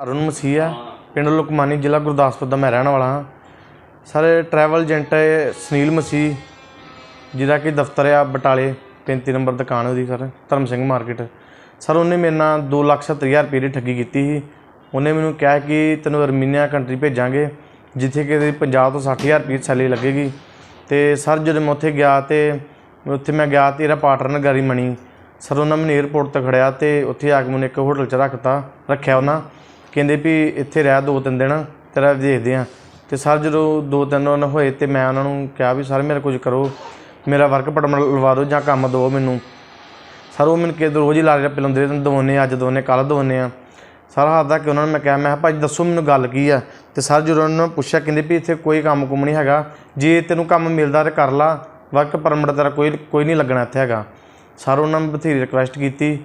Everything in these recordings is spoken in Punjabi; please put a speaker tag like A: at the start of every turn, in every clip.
A: ਅਰੁਣ ਮਸੀਹ ਹੈ ਪਿੰਡ ਲੁਕਮਾਨੀ, ਜ਼ਿਲ੍ਹਾ ਗੁਰਦਾਸਪੁਰ ਦਾ ਮੈਂ ਰਹਿਣ ਵਾਲਾ ਹਾਂ। ਸਰ ਟਰੈਵਲ ਏਜੰਟ ਹੈ, ਸੁਨੀਲ ਮਸੀਹ, ਜਿਹਦਾ ਕਿ ਦਫ਼ਤਰ ਆ ਬਟਾਲੇ 35 ਨੰਬਰ ਦੁਕਾਨ ਉਹਦੀ ਸਰ, ਧਰਮ ਸਿੰਘ ਮਾਰਕੀਟ ਸਰ, ਉਹਨੇ ਮੇਰੇ ਨਾਲ 270000 ਰੁਪਏ ਦੀ ਠੱਗੀ ਕੀਤੀ ਸੀ। ਉਹਨੇ ਮੈਨੂੰ ਕਿਹਾ ਕਿ ਤੈਨੂੰ ਅਰਮੀਨੀਆ ਕੰਟਰੀ ਭੇਜਾਂਗੇ, ਜਿੱਥੇ ਕਿ ਤੇਰੀ 50 ਤੋਂ 60000 ਰੁਪਏ ਦੀ ਸੈਲਰੀ ਲੱਗੇਗੀ। ਤੇ ਸਰ, ਜਦੋਂ ਮੈਂ ਉੱਥੇ ਗਿਆ ਤੇ ਉੱਥੇ ਮੈਂ ਗਿਆ ਤੇ ਇਹਦਾ ਪਾਰਟਨਰ ਗਾਰੀ ਮਣੀ ਸਰ, ਉਹਨਾਂ ਮੈਨੂੰ 에어ਪੋਰਟ ਤੇ ਖੜਿਆ ਤੇ ਉੱਥੇ ਆ ਕੇ ਮੈਨੂੰ ਇੱਕ ਹੋਟਲ 'ਚ ਰੱਖਤਾ, ਰੱਖਿਆ ਉਹਨਾਂ। ਕਹਿੰਦੇ ਵੀ ਇੱਥੇ ਰਹਿ ਦੋ ਤਿੰਨ ਦਿਨ, ਤੇਰਾ ਦੇਖਦੇ ਆ ਤੇ ਸਰ ਜਦੋਂ ਦੋ ਤਿੰਨ ਦਿਨ ਹੋਏ ਤੇ ਮੈਂ ਉਹਨਾਂ ਨੂੰ ਕਿਹਾ ਵੀ ਸਰ ਮੇਰਾ ਕੁਝ ਕਰੋ, ਮੇਰਾ ਵਰਕ ਪਰਮਿਟ ਲਵਾ ਦਿਓ ਜਾਂ ਕੰਮ ਦਿਓ ਮੈਨੂੰ। ਸਰ ਉਹ ਮੈਨੂੰ ਕਿਤੇ ਰੋਜ਼ ਹੀ ਲਾ ਰਿਹਾ ਪਿਲਾਉਂਦੇ ਰਹੇ ਦਵਾਉਂਦੇ ਅੱਜ ਦਵਾਉਂਦੇ ਕੱਲ ਦਵਾਉਂਦੇ ਆ ਹੱਥ ਦਾ ਕਿ ਉਹਨਾਂ ਨੂੰ ਮੈਂ ਕਿਹਾ ਮੈਂ ਕਿਹਾ ਭਾਜੀ ਦੱਸੋ ਮੈਨੂੰ ਗੱਲ ਕੀ ਆ? ਤੇ ਸਰ ਜਦੋਂ ਉਹਨਾਂ ਨੂੰ ਪੁੱਛਿਆ, ਕਹਿੰਦੇ ਵੀ ਇੱਥੇ ਕੋਈ ਕੰਮ ਕੁਮ ਨਹੀਂ ਹੈਗਾ। ਜੇ ਤੈਨੂੰ ਕੰਮ ਮਿਲਦਾ ਤੇ ਕਰ ਲਾ ਵਰਕ ਪਰਮਿਟ ਤੇਰਾ ਕੋਈ ਕੋਈ ਨਹੀਂ ਲੱਗਣਾ ਇੱਥੇ ਹੈਗਾ। ਸਰ ਉਹਨਾਂ ਨੇ ਬਥੇਰੀ ਰਿਕੁਐਸਟ ਕੀਤੀ।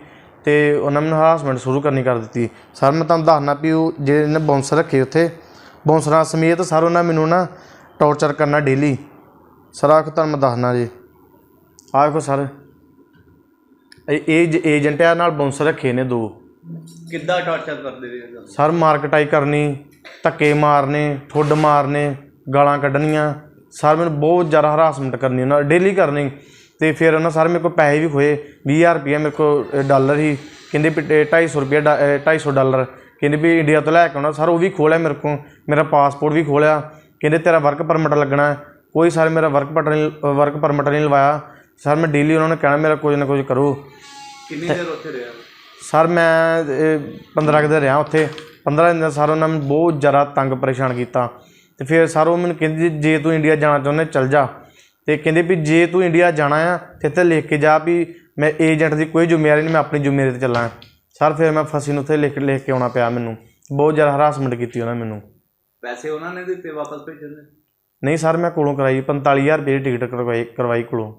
A: ਤੇ ਉਹਨਾਂ ਨੇ ਮੈਨੂੰ ਹਰਾਸਮੈਂਟ ਸ਼ੁਰੂ ਕਰਨੀ ਕਰ ਦਿੱਤੀ। ਸਰ ਮੈਂ ਤੁਹਾਨੂੰ ਦੱਸਣਾ ਵੀ ਉਹ ਜਿਹੜੇ ਨੇ ਬਾਉਂਸਰ ਰੱਖੇ ਉੱਥੇ ਬਾਉਂਸਰਾਂ ਸਮੇਤ ਸਰ ਉਹਨਾਂ ਮੈਨੂੰ ਨਾ ਟੌਰਚਰ ਕਰਨਾ ਡੇਲੀ ਸਰ ਆਖ ਤੁਹਾਨੂੰ ਮੈਂ ਦੱਸਣਾ ਜੀ। ਆਹ ਵੇਖੋ ਸਰ। ਇਹ ਏਜ ਏਜੰਟ ਆ ਨਾਲ ਬਾਉਂਸਰ ਰੱਖੇ ਨੇ ਦੋ।
B: ਕਿੱਦਾਂ ਟਾਰਚਰ ਕਰਦੇ ਤੁਹਾਨੂੰ?
A: ਸਰ ਮਾਰਕਟਾਈ ਕਰਨੀ ਧੱਕੇ ਮਾਰਨੇ ਠੁੱਡ ਮਾਰਨੇ ਗਾਲਾਂ ਕੱਢਣੀਆਂ। ਸਰ ਮੈਨੂੰ ਬਹੁਤ ਜ਼ਿਆਦਾ ਹਰਾਸਮੈਂਟ ਕਰਨੀ ਉਹਨਾਂ ਡੇਲੀ ਕਰਨੀ। ਤੇ ਫਿਰ ਉਹਨਾਂ ਸਰ ਮੇਰੇ ਕੋਲ ਪੈਸੇ ਵੀ ਖੋਏ 20000 ਰੁਪਏ ਮੇਰੇ ਕੋਲ ਡਾਲਰ ਹੀ ਕਹਿੰਦੇ ਵੀ 250 ਰੁਪਏ 250 ਡਾਲਰ। ਕਹਿੰਦੇ ਵੀ ਇੰਡੀਆ ਤੋਂ ਲੈ ਕੇ ਆਉਣਾ ਸਰ ਉਹ ਵੀ ਖੋਲਿਆ ਮੇਰੇ ਕੋਲ ਮੇਰਾ ਪਾਸਪੋਰਟ ਵੀ ਖੋਲਿਆ। ਕਹਿੰਦੇ ਤੇਰਾ ਵਰਕ ਪਰਮਿਟ ਲੱਗਣਾ। ਕੋਈ ਸਰ ਮੇਰਾ ਵਰਕ ਪਰਮਿਟ ਨਹੀਂ ਵਰਕ ਪਰਮਿਟ ਨਹੀਂ ਲਵਾਇਆ। ਸਰ ਮੈਂ ਡੇਲੀ ਉਹਨਾਂ ਨੂੰ ਕਹਿਣਾ ਮੇਰਾ ਕੁਝ ਨਾ ਕੁਝ ਕਰੋ।
B: ਕਿੰਨੀ ਦੇਰ ਉੱਥੇ ਰਿਹਾ?
A: ਸਰ ਮੈਂ 15 ਕੁ ਦਿਨ ਰਿਹਾ ਉੱਥੇ। 15 ਦਿਨ ਸਰ ਉਹਨਾਂ ਨੇ ਬਹੁਤ ਜ਼ਿਆਦਾ ਤੰਗ ਪਰੇਸ਼ਾਨ ਕੀਤਾ। ਤੇ ਫਿਰ ਸਰ ਉਹ ਮੈਨੂੰ ਕਹਿੰਦੇ ਜੇ ਤੂੰ ਇੰਡੀਆ ਜਾਣਾ ਚਾਹੁੰਦਾ ਚੱਲ ਜਾ। ਤੇ ਕਹਿੰਦੇ ਵੀ ਜੇ ਤੂੰ ਇੰਡੀਆ ਜਾਣਾ ਆ ਤੇ ਇੱਥੇ ਲਿਖ ਕੇ ਜਾ ਵੀ ਮੈਂ ਏਜੰਟ ਦੀ ਕੋਈ ਜ਼ਿੰਮੇਵਾਰੀ ਨਹੀਂ ਮੈਂ ਆਪਣੀ ਜ਼ਿੰਮੇਵਾਰੀ ਤੇ ਚੱਲਾਂ। ਸਰ ਫਿਰ ਮੈਂ ਫਸੀ ਨੂੰ ਉੱਥੇ ਲਿਖ ਲਿਖ ਕੇ ਆਉਣਾ ਪਿਆ ਮੈਨੂੰ। ਬਹੁਤ ਜ਼ਿਆਦਾ ਹਰਾਸਮੈਂਟ ਕੀਤੀ ਉਹਨਾਂ ਨੇ ਮੈਨੂੰ।
B: ਪੈਸੇ ਉਹਨਾਂ ਨੇ ਦਿੱਤੇ ਵਾਪਸ ਭੇਜਣ ਦੇ?
A: ਨਹੀਂ ਸਰ ਮੈਂ ਕੋਲੋਂ ਕਰਾਈ 45000 ਰੁਪਏ ਦੀ ਟਿਕਟ ਕਰਵਾਈ ਕਰਵਾਈ ਕੋਲੋਂ।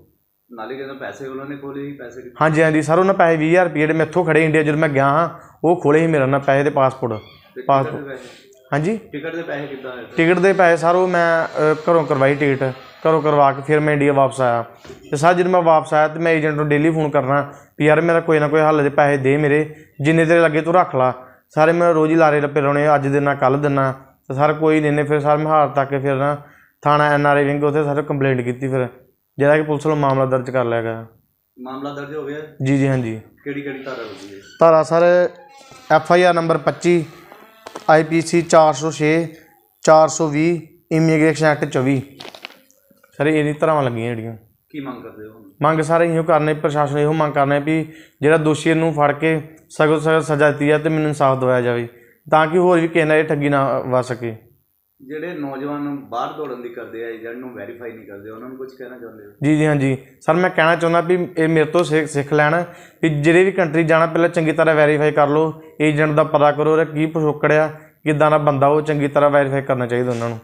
B: ਨਾਲੇ ਕਹਿੰਦਾ ਪੈਸੇ ਉਹਨਾਂ ਨੇ ਖੋਲੇ ਸੀ ਪੈਸੇ ਕਿੱਥੇ?
A: ਹਾਂਜੀ ਹਾਂਜੀ ਸਰ ਉਹਨਾਂ ਪੈਸੇ 20000 ਰੁਪਏ ਜਿਹੜੇ ਮੈਥੋਂ ਖੜੇ ਇੰਡੀਆ ਜਦੋਂ ਮੈਂ ਗਿਆ ਹਾਂ ਉਹ ਖੋਲੇ ਸੀ ਮੇਰਾ ਨਾ ਪੈਸੇ ਤੇ ਪਾਸਪੋਰਟ
B: ਤੇ
A: ਪਾਸਪੋਰਟ
B: ਟਿਕਟ ਦੇ ਪੈਸੇ?
A: ਹਾਂਜੀ?
B: ਟਿਕਟ ਦੇ ਪੈਸੇ ਕਿੱਦਾਂ ਆਏ
A: ਟਿਕਟ ਦੇ ਪੈਸੇ ਸਰ ਉਹ ਮੈਂ ਅ, ਘਰੋਂ ਕਰਵਾਈ ਟਿਕਟ। ਘਰੋਂ ਕਰਵਾ ਕੇ ਫਿਰ ਮੈਂ ਇੰਡੀਆ ਵਾਪਸ ਆਇਆ। ਤੇ ਸਰ ਜਦੋਂ ਮੈਂ ਵਾਪਸ ਆਇਆ ਤੇ ਮੈਂ ਏਜੰਟ ਨੂੰ ਡੇਲੀ ਫੋਨ ਕਰਨਾ ਵੀ ਯਾਰ ਮੇਰਾ ਕੋਈ ਨਾ ਕੋਈ ਹੱਲ ਦੇ ਪੈਸੇ ਦੇ ਮੇਰੇ ਜਿੰਨੇ ਤੇਰੇ ਲੱਗੇ ਤੂੰ ਰੱਖ ਲਾ। ਸਾਰੇ ਮੈਂ ਰੋਜ਼ ਹੀ ਲਾਰੇ ਲੱਪੇ ਲਾਉਣੇ ਅੱਜ ਦੇਣਾ ਕੱਲ ਦੇਣਾ ਤੇ ਸਰ ਕੋਈ ਨਹੀਂ ਨੇ ਫਿਰ ਸਰ ਮੈਂ ਹਾਰ ਤੱਕ ਫਿਰ ਨਾ ਥਾਣਾ ਐਨ ਆਰ ਆਈ ਵਿੰਗ ਉੱਥੇ ਸਾਰੇ ਕੰਪਲੇਂਟ ਕੀਤੀ ਫਿਰ ਜਿਹੜਾ ਕਿ ਪੁਲਿਸ ਵੱਲੋਂ ਮਾਮਲਾ ਦਰਜ ਕਰ ਲਿਆ ਗਿਆ।
B: ਮਾਮਲਾ ਦਰਜ ਹੋ ਗਿਆ?
A: ਜੀ ਜੀ ਹਾਂਜੀ।
B: ਕਿਹੜੀ ਕਿਹੜੀ ਧਾਰਾ ਹੋਈ ਹੈ?
A: ਧਾਰਾ sir F I R number 25 I P C 406 420 immigration act 24 sir ਇਹਦੀ ਧਾਰਾਵਾਂ ਲੱਗੀਆਂ ਜਿਹੜੀਆਂ।
B: ਕੀ ਮੰਗ ਕਰਦੇ ਹੋ
A: ਮੰਗ ਸਾਰੇ ਇਹੋ ਕਰਨੇ ਪ੍ਰਸ਼ਾਸਨ ਇਹੋ ਮੰਗ ਕਰਨੇ ਵੀ ਜਿਹੜਾ ਦੋਸ਼ੀ ਨੂੰ ਫੜ ਕੇ ਸਖਤ ਸਖਤ ਸਜ਼ਾ ਦਿੱਤੀ ਹੈ ਤੇ ਮੈਨੂੰ ਇਨਸਾਫ ਦਿਵਾਇਆ ਜਾਵੇ ਤਾਂ ਕਿ ਹੋਰ ਵੀ ਕਿਸੇ ਨਾਲ ਇਹ ਠੱਗੀ ਨਾ ਵਾ ਸਕੇ।
B: ਜਿਹੜੇ ਨੌਜਵਾਨ ਬਾਹਰ ਦੌੜਨ ਦੀ ਕਰਦੇ ਆ, ਏਜੰਟ ਨੂੰ ਵੈਰੀਫਾਈ ਨਹੀਂ ਕਰਦੇ, ਉਹਨਾਂ ਨੂੰ ਕੁਝ ਕਹਿਣਾ ਚਾਹੁੰਦੇ ਹੋ?
A: ਜੀ ਜੀ ਹਾਂਜੀ ਸਰ, ਮੈਂ ਕਹਿਣਾ ਚਾਹੁੰਦਾ ਵੀ ਇਹ ਮੇਰੇ ਤੋਂ ਸਿੱਖ ਸਿੱਖ ਲੈਣ ਵੀ ਜਿਹੜੇ ਵੀ ਕੰਟਰੀ ਜਾਣਾ, ਪਹਿਲਾਂ ਚੰਗੀ ਤਰ੍ਹਾਂ ਵੈਰੀਫਾਈ ਕਰ ਲਓ, ਏਜੰਟ ਦਾ ਪਤਾ ਕਰੋ, ਉਹਦਾ ਕੀ ਪਿਛੋਕੜ ਆ, ਕਿੱਦਾਂ ਦਾ ਬੰਦਾ ਉਹ ਚੰਗੀ ਤਰ੍ਹਾਂ ਵੈਰੀਫਾਈ ਕਰਨਾ ਚਾਹੀਦਾ ਉਹਨਾਂ ਨੂੰ।